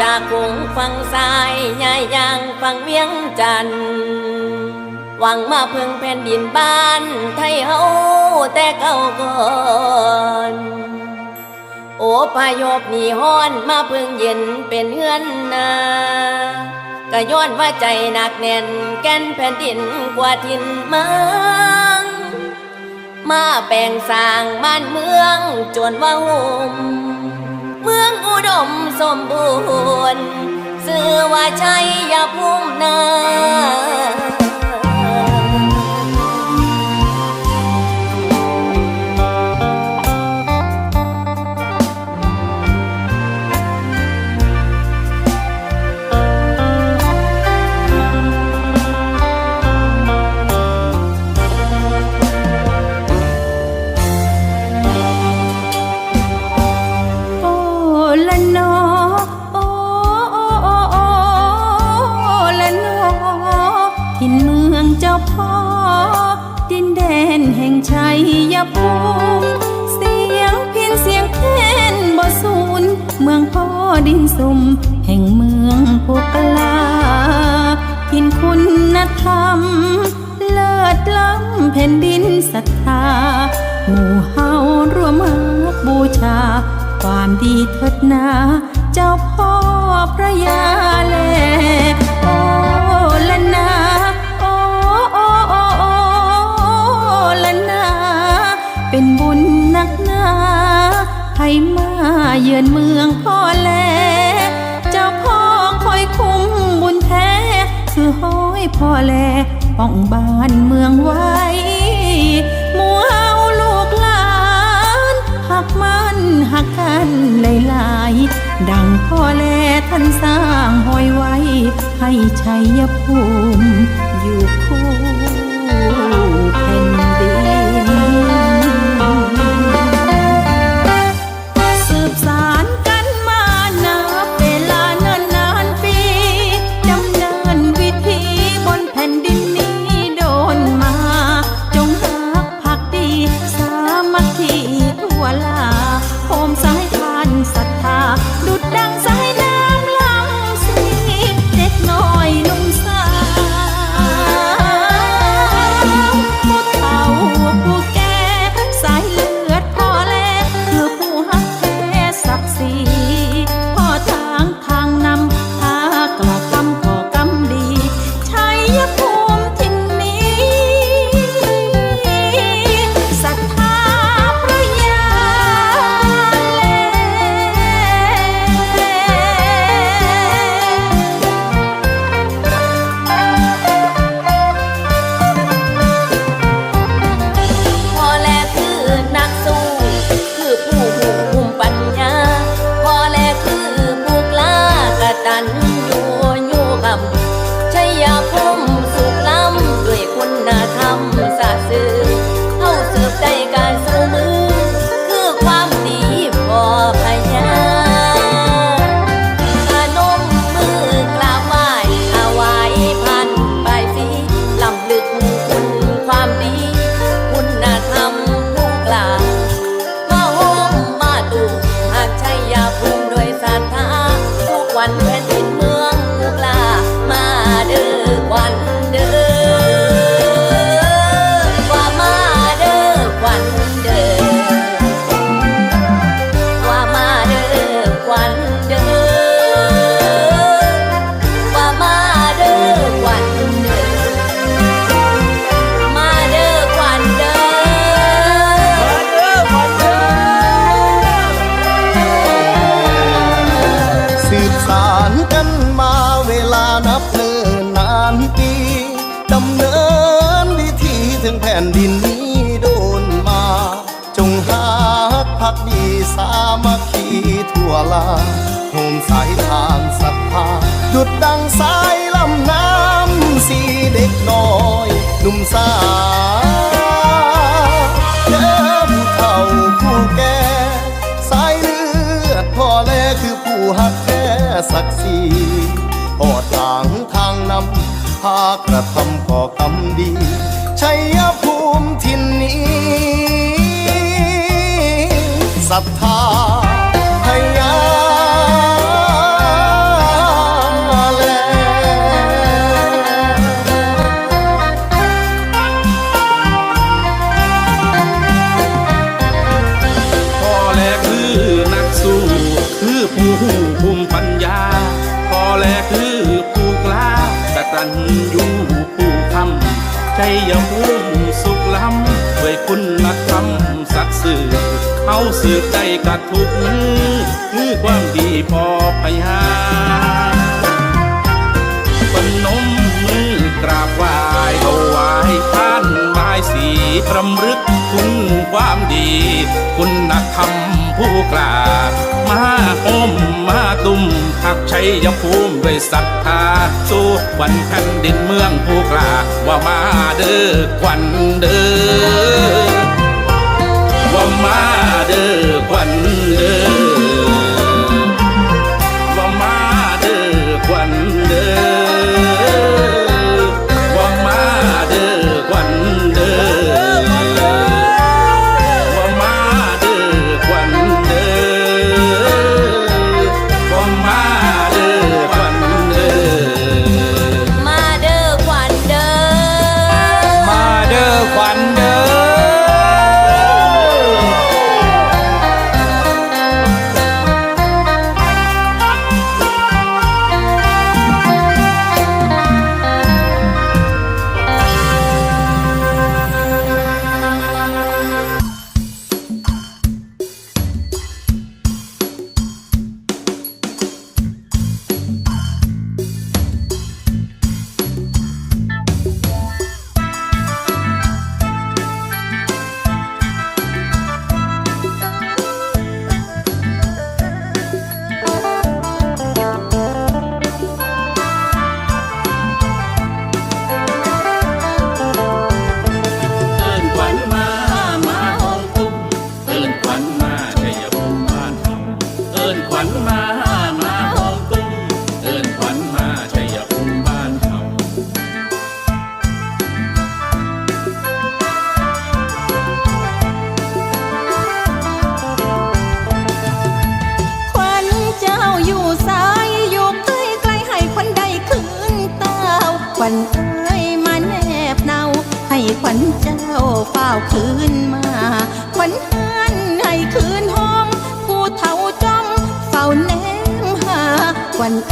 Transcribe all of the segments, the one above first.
จากกรุงฝั่งซ้ายย้ายยางฝั่งเวียงจันทน์หวังมาพึ่งแผ่นดินบ้านไทยเฮาแต่เก่าก่อนโอพยบหนีฮ้อนมาพึ่งเย็นเป็นเฮือนนาก็ย้อนว่าใจหนักแน่นแก่นแผ่นดินกว่าทินเมืองมาแปลงสร้างบ้านเมืองจนว่าหุ่ม เมืองอุดมสมบูรณ์ สื่อว่าชัยยภูมินา จ้าพ่อ ดินแดนแห่งชัยยภูมิเสียงพินเสียงแคนบ่สูญเมืองพ่อดินสุ่มแห่งเมืองพกลาทินคุณธรรม เลิศล้ำแผ่นดินศรัทธาหมู่เฮารวมมักบูชา ความดีเถิดนา เจ้าพ่อพระยาแลโอ้ละนา ให้มาเยือนเมืองพ่อแล เจ้าพ่อคอยคุ้มบุญแท้คือห้อยพ่อแลป้องบ้านเมืองไว้มู่เฮาลูกหลาน หักมันหักกันหลายๆ ดังพ่อแลท่านสร้างห้อยไว้ ให้ชัยภูมิอยู่คู่ พักดีสามัคคีทั่วลาโฮมสายทานศรัทธาหยุดดังสายลำน้ำสีเด็กน้อยหนุ่มสาวเด้อผู้เฒ่าผู้แก่สายเลือดพ่อแลคือผู้หักแท้ศักดิ์ศรีพอทางทางนำพากระทำก่อกรรมดีชัยภูมิทินนี้ ศรัทธาพยา สืบใจกัดทุกมือความดีพอไปหาเปนนมมือกราบไหว้ถวายท่านบายสีพรำรึกคุณความดี คุณนักธรรมผู้กล้ามาห้มมาตุ้มหักชัยยภูมิด้วยศรัทธา สู้วันแผ่นดินเมืองผู้กล้าว่ามาเด้อควันเด้อ มาเด้อควัน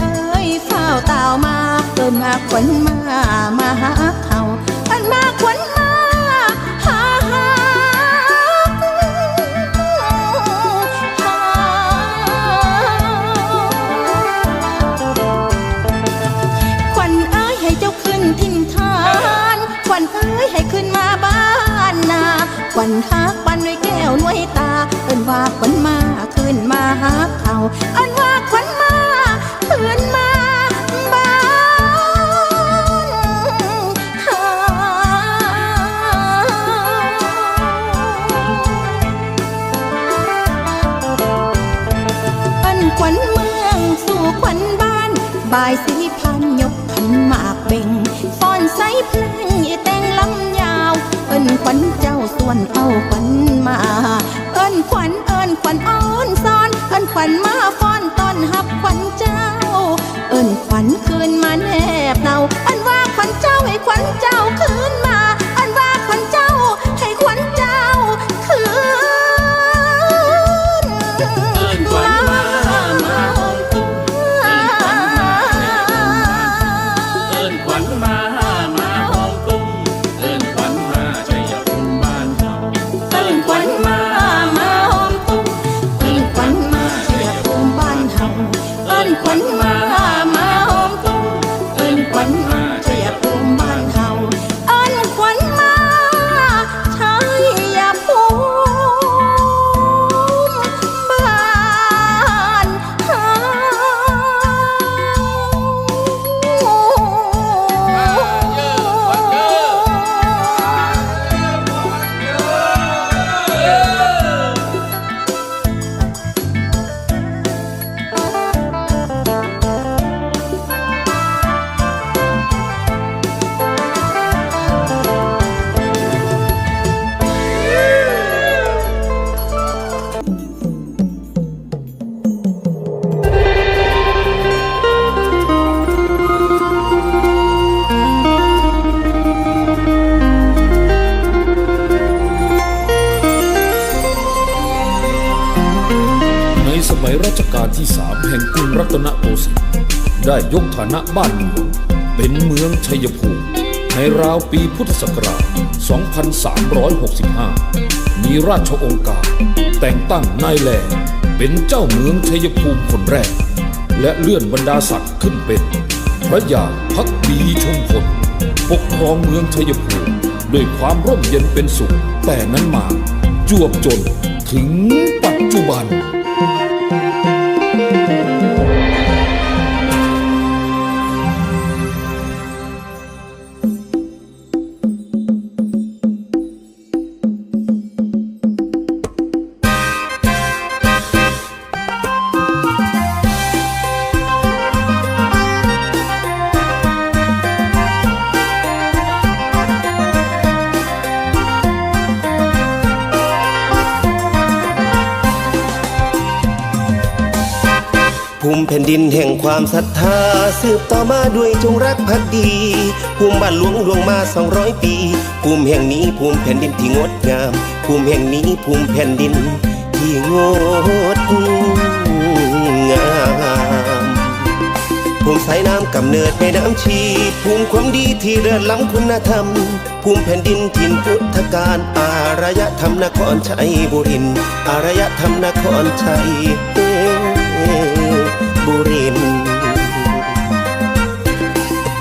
เอ้ยเฝ้าตาวมาเพิ่นมาขวัญมามาหาเขาเพิ่นมาขวัญมาหาหาหาขวัญเอ้ยให้เจ้าขึ้นทิ่นทานขวัญเอ้ยให้ขึ้นมาบ้านนาขวัญหากปันด้วยแก้วน้วยตาเพิ่นว่าขวัญมาขึ้นมาหาเขา วนเอาขวัญมา เอิ้นขวัญเอิ้นขวัญอ้อนซ้อน เอิ้นขวัญมาฟ้อนต้อนฮับ ตนโกสินทร์ได้ยกฐานะบ้านเมืองเป็นเมืองชัยภูมิในราวปีพุทธศักราช 2365 มีราชองค์การ แต่งตั้งนายแหล่เป็นเจ้าเมืองชัยภูมิคนแรก และเลื่อนบรรดาศักดิ์ขึ้นเป็นพระยาพักดีชมพลปกครองเมืองชัยภูมิด้วยความร่มเย็นเป็นสุข แต่นั้นมาจวบจนถึงปัจจุบัน ภูมิแผ่นดินแห่งความศรัทธา สืบต่อมาด้วยจงรักภักดี ภูมิบ้านหลวงหลวงมาสองร้อยปี ภูมิแห่งนี้ภูมิแผ่นดินที่งดงาม ภูมิแห่งนี้ภูมิแผ่นดินที่งดงามภูมิสายน้ำกำเนิดแม่น้ำชี ภูมิความดีที่เลิศล้ำคุณธรรม ภูมิแผ่นดินถิ่นพุทธการ อารยธรรมนครชัยบุรินอารยธรรมนครชัย บุริน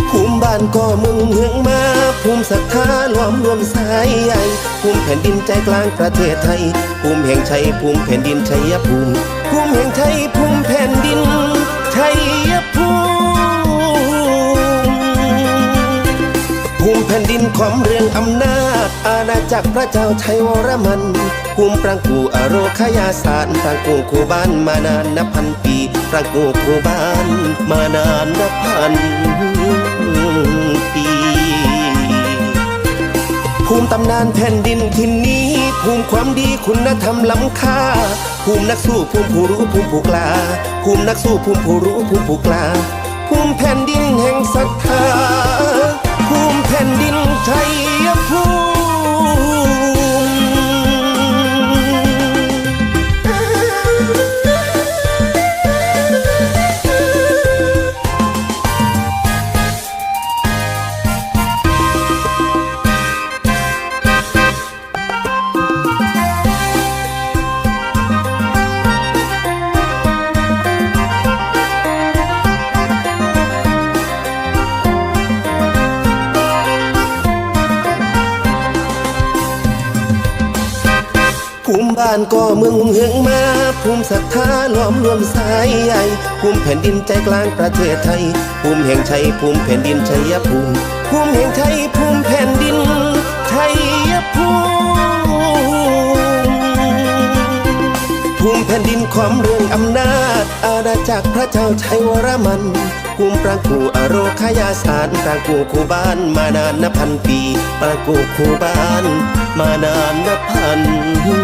ภูมิบ้านก็เมึงเมืองมา ภูมิศรัทธาล้อมรวมสายใหญ่ภูมิแผ่นดินใจกลางประเทศไทย ภูมิแห่งชัยภูมิแผ่นดินชัยภูมิ ภูมิแห่งชัยภูมิแผ่นดิน แผ่นดินความเรืองอำนาจ อาณาจักรพระเจ้าชัยวรมันภูมิปรางกูอโรคยาศาสตร์ปรางกูคูบ้านมานานนับพันปีปรางกูคูบ้านมานานนับพันปีภูมิตำนานแผ่นดินที่นี้ ภูมิความดีคุณธรรมล้ำค่า ภูมินักสู้ภูมิผู้รู้ภูมิผู้กล้าภูมินักสู้ภูมิผู้รู้ภูมิผู้กล้าภูมิแผ่นดินแห่งศรัทธา ภูมิแผ่นดินไทยภูมิานก็เมืองเฮืองมา ภูมิศรัทธาล้อมรวมสายใหญ่ภูมิแผ่นดินใจกลางประเทศไทย ภูมิแห่งชัยภูมิแผ่นดินชัยภูมิภูมิแห่งชัย อาณาจักรพระเจ้าชัยวรมันภูมิปรางกูอโรคยาสารปรางกูคูบ้านมานานนับพันปีปรางกูคูบ้าน มานานนับพันปี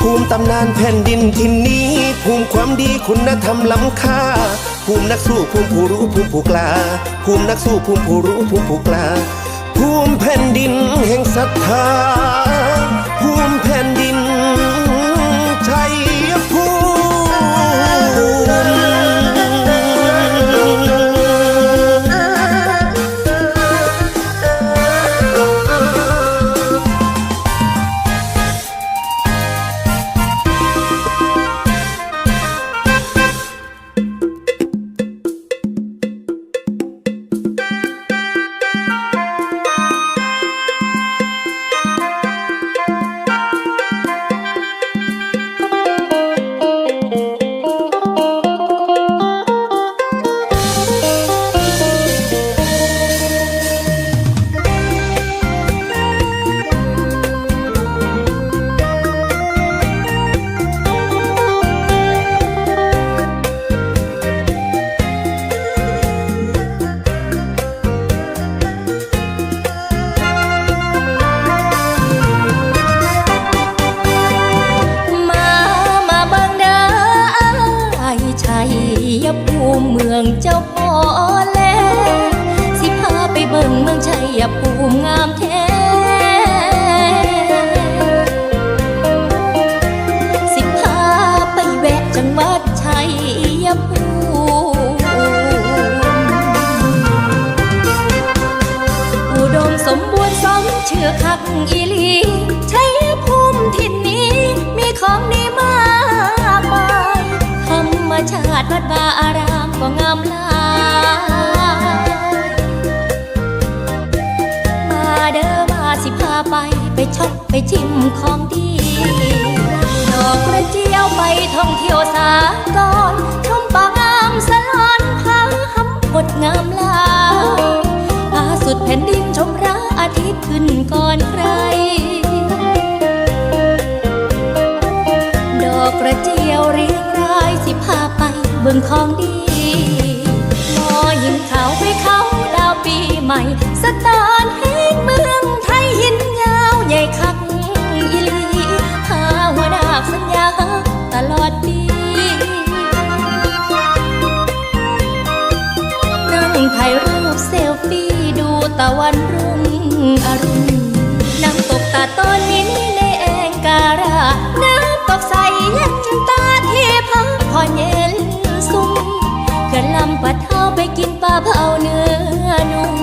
ภูมิตำนานแผ่นดินที่นี้ ภูมิความดีคุณธรรมล้ำค่า ภูมินักสู้ภูมิผู้รู้ภูมิผู้กล้า ภูมินักสู้ภูมิผู้รู้ภูมิผู้กล้า ภูมิแผ่นดินแห่งศรัทธา ภูมิแผ่นดิน มิ ชาติวัดบาอารามก็งามลายมาเด้อมาสิพาไปไปช็อปไปชิมของดีดอกกระเจียวไปท่องเที่ยวสากลชมป่างามสลอนพาหำกดงามลายพาสุดแผ่นดินชมพระอาทิตย์ขึ้นก่อนใครดอกกระเจียวเรียงรายสิพาไป เบิ่งของดีหมอยิงเขาไปเขาดาวปีใหม่ สตานแห่งเมืองไทยหินยาวใหญ่คักอีลีหาหัวดากสัญญาตลอดปีนั่งถ่ายรูปเซลฟี่ดูตะวันรุ่งอรุณน้ำตกตาต้นนี้ในแองการาน้ำตกใสเย็นตาที่พักผ่อนเย็น ซุ้มกระลำปัดเท้าไปกินปลาเผาเนื้อนุ่ม